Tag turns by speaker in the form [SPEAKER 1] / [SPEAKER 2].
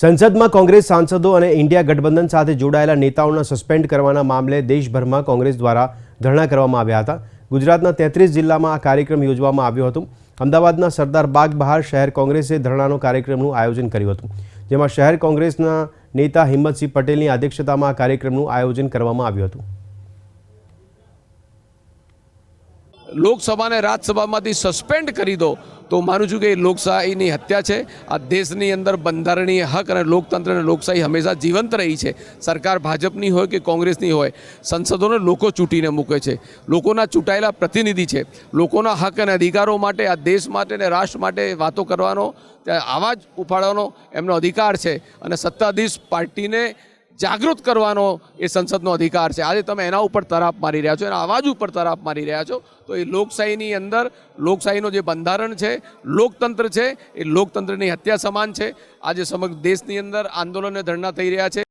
[SPEAKER 1] સંસદમાં કોંગ્રેસ સાંસદો અને ઇન્ડિયા ગઠબંધન સાથે જોડાયેલા નેતાઓના સસ્પેન્ડ કરવાના મામલે દેશભરમાં કોંગ્રેસ દ્વારા ધરણા કરવામાં આવ્યા હતા. ગુજરાતના તેત્રીસ જિલ્લામાં આ કાર્યક્રમ યોજવામાં આવ્યો હતો. અમદાવાદના સરદાર બાગ બહાર શહેર કોંગ્રેસે ધરણાનો કાર્યક્રમનું આયોજન કર્યું હતું. જેમાં શહેર કોંગ્રેસના નેતા હિંમતસિંહ પટેલની અધ્યક્ષતામાં આ કાર્યક્રમનું આયોજન કરવામાં આવ્યું હતું.
[SPEAKER 2] લોકસભા અને રાજ્યસભામાંથી સસ્પેન્ડ કરી દો, તો માનું છું કે એ લોકશાહીની હત્યા છે. આ દેશની અંદર બંધારણીય હક અને લોકતંત્ર અને લોકશાહી હંમેશા જીવંત રહી છે. સરકાર ભાજપની હોય કે કોંગ્રેસની હોય, સંસદોને લોકો ચૂંટીને મૂકે છે. લોકોના ચૂંટાયેલા પ્રતિનિધિ છે. લોકોના હક અને અધિકારો માટે, આ દેશ માટે અને રાષ્ટ્ર માટે વાતો કરવાનો આવાજ ઉપાડવાનો એમનો અધિકાર છે. અને સત્તાધીશ પાર્ટીને જાગૃત કરવાનો એ સંસદનો અધિકાર છે. આજે તમે એના ઉપર તરાપ મારી રહ્યા છો, એના અવાજ ઉપર તરાપ મારી રહ્યા છો. તો એ લોકશાહીની અંદર, લોકશાહીનો જે બંધારણ છે, લોકતંત્ર છે, એ લોકતંત્રની હત્યા સમાન છે. આજે સમગ્ર દેશની અંદર આંદોલન ધરણા થઈ રહ્યા છે.